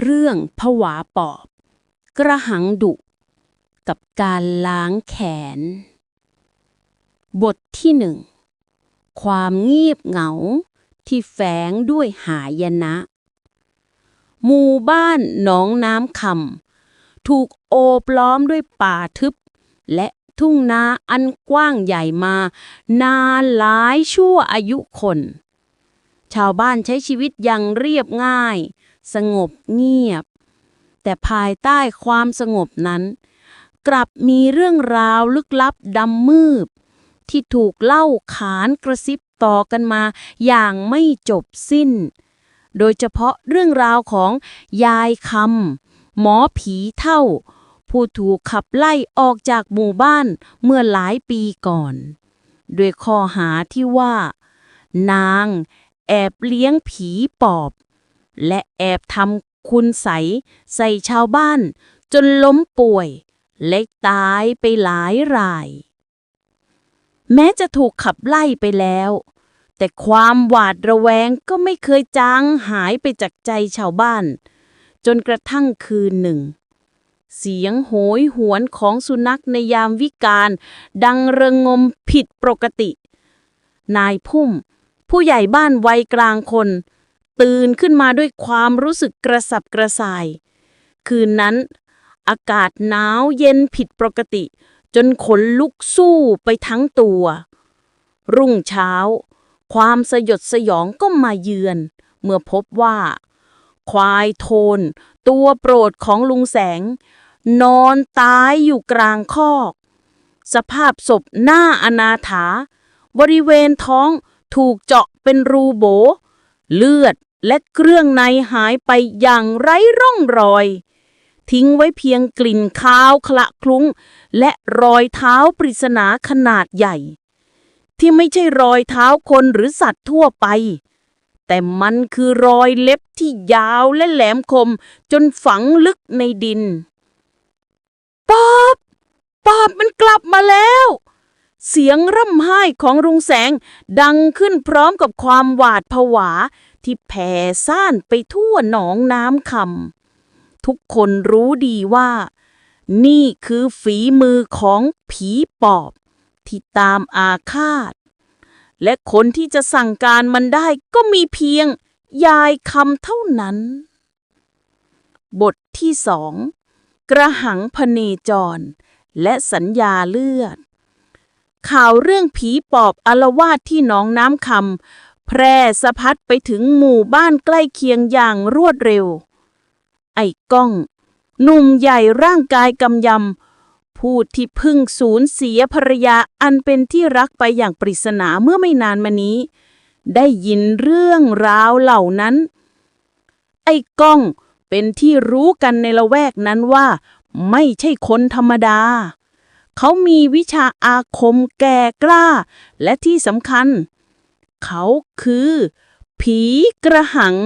เรื่องผวาปอบ กระหังดุ กับการล้างแขน บทที่หนึ่ง ความเงียบเหงาที่แฝงด้วยหายนะ หมู่บ้านหนองน้ำคำถูกโอบล้อมด้วยป่าทึบ และทุ่งนาอันกว้างใหญ่มา นานหลายชั่วอายุคน ชาวบ้านใช้ชีวิตอย่างเรียบง่าย สงบเงียบ แต่ภายใต้ความสงบนั้น กลับมีเรื่องราวลึกลับดำมืด ที่ถูกเล่าขานกระซิบต่อกันมาอย่างไม่จบสิ้น โดยเฉพาะเรื่องราวของยายคำหมอผีเท่า ผู้ถูกขับไล่ออกจากหมู่บ้านเมื่อหลายปีก่อนด้วยข้อหาที่ว่า นางแอบเลี้ยงผีปอบ และแอบทำคุณใสใส่ชาวบ้าน จนล้มป่วย เล็กตายไปหลายราย แม้จะถูกขับไล่ไปแล้ว แต่ความหวาดระแวงก็ไม่เคยจางหายไปจากใจชาวบ้าน จนกระทั่งคืนหนึ่ง เสียงโหยหวนของสุนัขในยามวิกาลดังระงมผิดปกติ นายพุ่ม ผู้ใหญ่บ้านวัยกลางคน ตื่นขึ้นมาด้วยความรู้สึกกระสับกระส่าย คืนนั้น อากาศหนาวเย็นผิดปกติ จนขนลุกสู้ไปทั้งตัว รุ่งเช้า ความสยดสยองก็มาเยือน เมื่อพบว่า ควายโทน ตัวโปรดของลุงแสง นอนตายอยู่กลางคอก สภาพศพหน้าอนาถา บริเวณท้องถูกเจาะเป็นรูโบเลือด และเครื่องในหายไปอย่างไร้ร่องรอย ทิ้งไว้เพียงกลิ่นคาวคละคลุ้ง และรอยเท้าปริศนาขนาดใหญ่ ที่ไม่ใช่รอยเท้าคนหรือสัตว์ทั่วไป แต่มันคือรอยเล็บที่ยาวและแหลมคมจนฝังลึกในดินป๊อบป๊อบมันกลับมาแล้วเสียงร่ำไห้ของรุงแสงดังขึ้นพร้อมกับความหวาดผวา ที่แผ่ซ่านไปทั่วหนองน้ำคำทุกคนรู้ดีว่า นี่คือฝีมือของผีปอบ ที่ตามอาฆาต และคนที่จะสั่งการมันได้ก็มีเพียงยายคำเท่านั้น บทที่สองกระหังพเนจร และสัญญาเลือดข่าวเรื่องผีปอบอาวาสที่หนองน้ำคำ แพร่สะพัดไปถึงหมู่บ้านใกล้เคียงอย่างรวดเร็ว ไอ้ก้อง หนุ่มใหญ่ร่างกายกำยำผู้ที่เพึ่งสูญเสียภรรยาอันเป็นที่รักไปอย่างปริศนาเมื่อไม่นานมานี้ ได้ยินเรื่องราวเหล่านั้น ไอ้ก้องเป็นที่รู้กันในละแวกนั้นว่า ไม่ใช่คนธรรมดา เขามีวิชาอาคมแก่กล้า และที่สำคัญ เขาคือ ผีกระหัง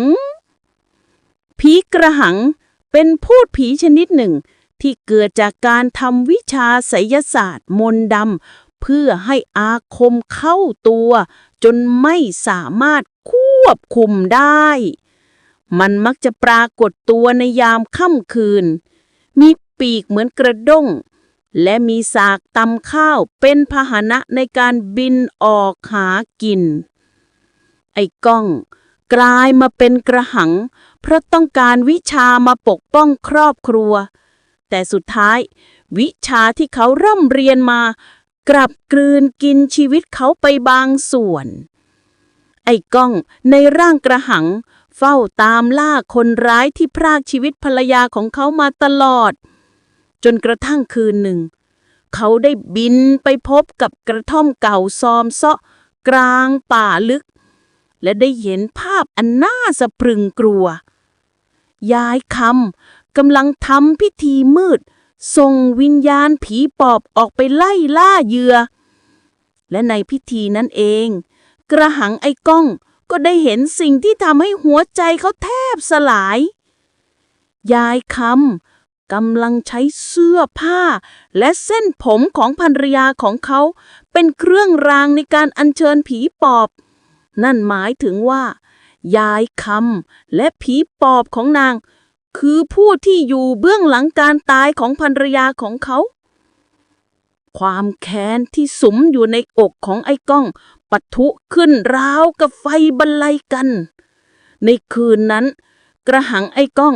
ผีกระหังเป็นพูดผีชนิดหนึ่ง ที่เกิดจากการทำวิชาไสยศาสตร์มนต์ดำเพื่อให้อาคมเข้าตัว จนไม่สามารถควบคุมได้ มันมักจะปรากฏตัวในยามค่ำคืน มีปีกเหมือนกระด้ง และมีสากตำข้าวเป็นพาหนะในการบินออกหากิน ไอ้ก้อง กลายมาเป็นกระหัง เพราะต้องการวิชามาปกป้องครอบครัว แต่สุดท้าย วิชาที่เขาร่ำเรียนมา กลับกลืนกินชีวิตเขาไปบางส่วน ไอ้ก้องในร่างกระหัง เฝ้าตามล่าคนร้ายที่พรากชีวิตภรรยาของเขามาตลอด จนกระทั่งคืนหนึ่งเขาได้บินไปพบกับกระท่อมเก่าซอมเซาะกลางป่าลึก และได้เห็นภาพอันน่าสะพรึงกลัว ยายคำกำลังทำพิธีมืด ส่งวิญญาณผีปอบออกไปไล่ล่าเหยื่อ และในพิธีนั้นเอง กระหังไอ้ก้องก็ได้เห็นสิ่งที่ทำให้หัวใจเขาแทบสลาย ยายคำกำลังใช้เสื้อผ้า และเส้นผมของภรรยาของเขา เป็นเครื่องรางในการอัญเชิญผีปอบ นั่นหมายถึงว่า ยายคำและผีปอบของนาง คือผู้ที่อยู่เบื้องหลังการตายของภรรยาของเขา ความแค้นที่สมอยู่ในอกของไอ้ก้องปะทุขึ้นราวกับไฟบรรลัยกัน ในคืนนั้น กระหังไอ้ก้อง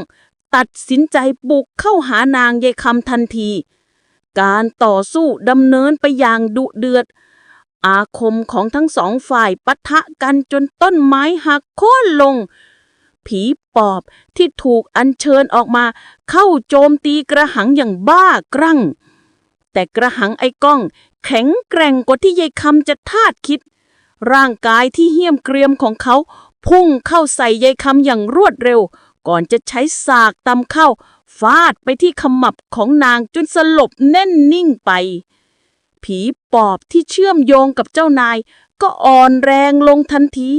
ตัดสินใจบุกเข้าหานางยายคำทันที การต่อสู้ดำเนินไปอย่างดุเดือด อาคมของทั้งสองฝ่ายปะทะกันจนต้นไม้หักโค่นลง ผีปอบที่ถูกอัญเชิญออกมาเข้าโจมตีกระหังอย่างบ้ากรั่ง แต่กระหังไอ้ก้อง แข็งแกร่งกว่าที่ยายคำจะทาดคิด ร่างกายที่เหี้ยมเกรียมของเขา พุ่งเข้าใส่ยายคำอย่างรวดเร็ว ก่อนจะใช้สากตำเข้า ฟาดไปที่ขมับของนางจนสลบแน่นนิ่งไป ผีปอบที่เชื่อมโยงกับเจ้านาย ก็อ่อนแรงลงทันที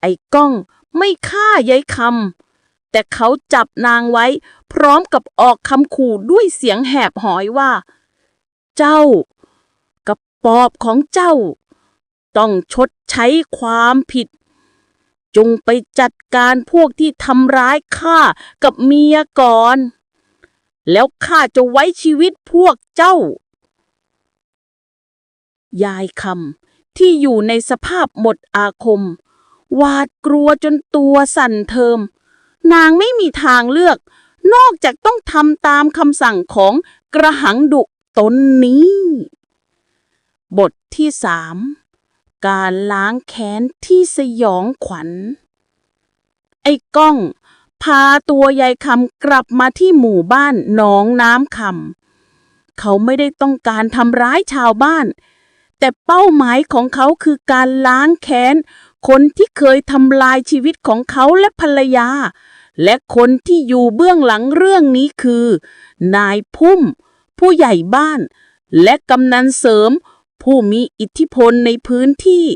ไอ้ก้องไม่ฆ่ายายคำแต่เขาจับนางไว้ พร้อมกับออกคำขู่ด้วยเสียงแหบหอยว่า เจ้า กับปอบของเจ้า ต้องชดใช้ความผิด จงไปจัดการพวกที่ทำร้ายข้ากับเมียก่อน แล้วข้าจะไว้ชีวิตพวกเจ้า ยายคำที่อยู่ในสภาพหมดอาคม หวาดกลัวจนตัวสั่นเทิม นางไม่มีทางเลือก นอกจากต้องทำตามคำสั่งของกระหังดุตนนี้ บทที่สามการล้างแค้นที่สยองขวัญ ไอ้ก้อง พาตัวยายคำกลับมาที่หมู่บ้านหนองน้ำคำเขาไม่ได้ต้องการทำร้ายชาวบ้าน แต่เป้าหมายของเขาคือการล้างแค้น คนที่เคยทำลายชีวิตของเขาและภรรยา และคนที่อยู่เบื้องหลังเรื่องนี้คือ นายพุ่ม ผู้ใหญ่บ้าน และกำนันเสริม ผู้มีอิทธิพลในพื้นที่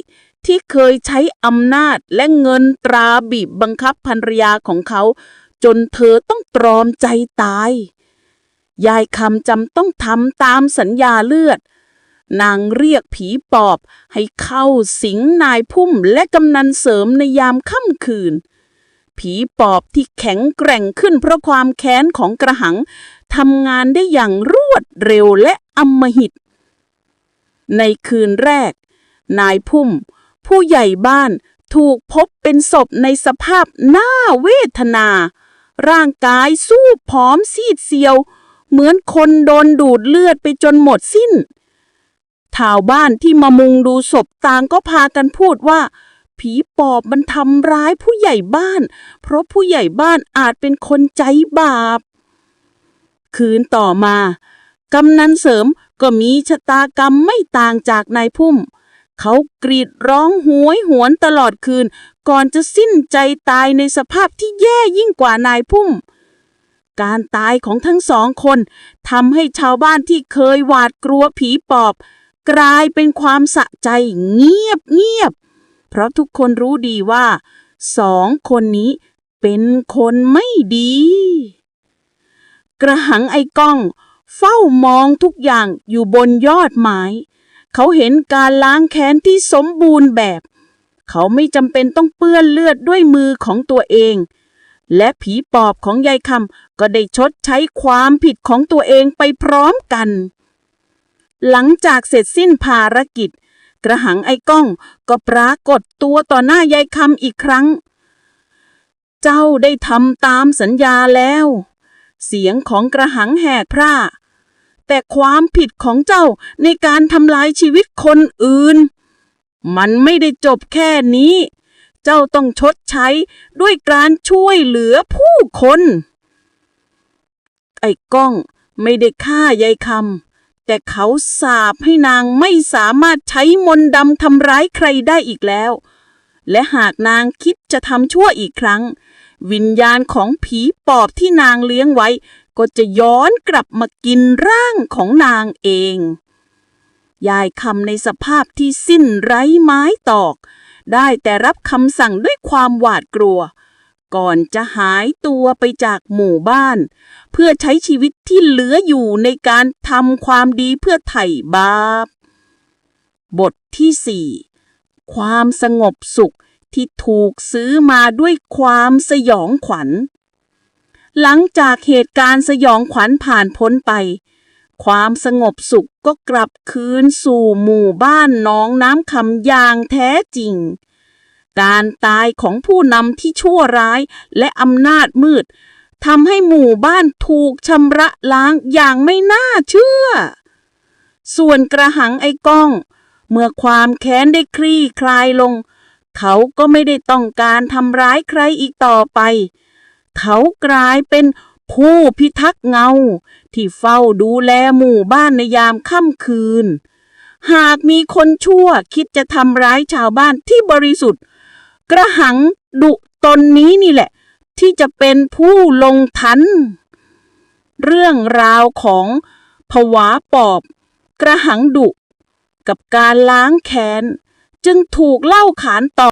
ที่เคยใช้อำนาจและเงินตราบีบบังคับภรรยาของเขา จนเธอต้องตรอมใจตาย ยายคำจำต้องทำตามสัญญาเลือด นางเรียกผีปอบ ให้เข้าสิงนายพุ่มและกำนันเสริมในยามค่ำคืน ผีปอบที่แข็งแกร่งขึ้นเพราะความแค้นของกระหังทำงานได้อย่างรวดเร็วและอำมหิต ในคืนแรก นายพุ่ม ผู้ใหญ่บ้านถูกพบเป็นศพในสภาพน่าเวทนา ร่างกายสู้ผอมซีดเซียว เหมือนคนโดนดูดเลือดไปจนหมดสิ้น ชาวบ้านที่มามุงดูศพต่างก็พากันพูดว่า ผีปอบมันทำร้ายผู้ใหญ่บ้าน เพราะผู้ใหญ่บ้านอาจเป็นคนใจบาป คืนต่อมากำนันเสริมก็มีชะตากรรมไม่ต่างจากนายพุ่ม เขากรีดร้องหวยหวนตลอดคืน ก่อนจะสิ้นใจตายในสภาพที่แย่ยิ่งกว่านายพุ่ม การตายของทั้งสองคนทำให้ชาวบ้านที่เคยหวาดกลัวผีปอบ กลายเป็นความสะใจเงียบเงียบ เพราะทุกคนรู้ดีว่าสองคนนี้เป็นคนไม่ดี กระหังไอ้ก้อง เฝ้ามองทุกอย่างอยู่บนยอดไม้ เขาเห็นการล้างแค้นที่สมบูรณ์แบบ เขาไม่จำเป็นต้องเปื้อนเลือดด้วยมือของตัวเอง และผีปอบของยายคำก็ได้ชดใช้ความผิดของตัวเองไปพร้อมกัน หลังจากเสร็จสิ้นภารกิจ กระหังไอ้ก้องก็ปรากฏตัวต่อหน้ายายคำอีกครั้ง เจ้าได้ทำตามสัญญาแล้ว เสียงของกระหังแหกพร่า แต่ความผิดของเจ้าในการทำลายชีวิตคนอื่น มันไม่ได้จบแค่นี้ เจ้าต้องชดใช้ด้วยการช่วยเหลือผู้คน ไอ้ก้องไม่ได้ฆ่ายายคำ แต่เขาสาบให้นางไม่สามารถใช้มนต์ดำทำร้ายใครได้อีกแล้ว และหากนางคิดจะทำชั่วอีกครั้ง วิญญาณของผีปอบที่นางเลี้ยงไว้ ก็จะย้อนกลับมากินร่างของนางเอง ยายคำในสภาพที่สิ้นไร้ไม้ตอก ได้แต่รับคำสั่งด้วยความหวาดกลัว ก่อนจะหายตัวไปจากหมู่บ้าน เพื่อใช้ชีวิตที่เหลืออยู่ในการทำความดีเพื่อไถ่บาป บทที่สี่ความสงบสุขที่ถูกซื้อมาด้วยความสยองขวัญ หลังจากเหตุการณ์สยองขวัญผ่านพ้นไป ความสงบสุขก็กลับคืนสู่หมู่บ้านน้องน้ำคำอย่างแท้จริง การตายของผู้นำที่ชั่วร้ายและอำนาจมืดทำให้หมู่บ้านถูกชำระล้างอย่างไม่น่าเชื่อ ส่วนกระหังไอ้ก้อง เมื่อความแค้นได้คลี่คลายลง เขาก็ไม่ได้ต้องการทำร้ายใครอีกต่อไป เขากลายเป็นผู้พิทักษ์เงา ที่เฝ้าดูแลหมู่บ้านในยามค่ำคืน หากมีคนชั่วคิดจะทำร้ายชาวบ้านที่บริสุทธิ์ กระหังดุตนนี้นี่แหละ ที่จะเป็นผู้ลงทัน เรื่องราวของผวาปอบ กระหังดุ กับการล้างแค้น จึงถูกเล่าขานต่อ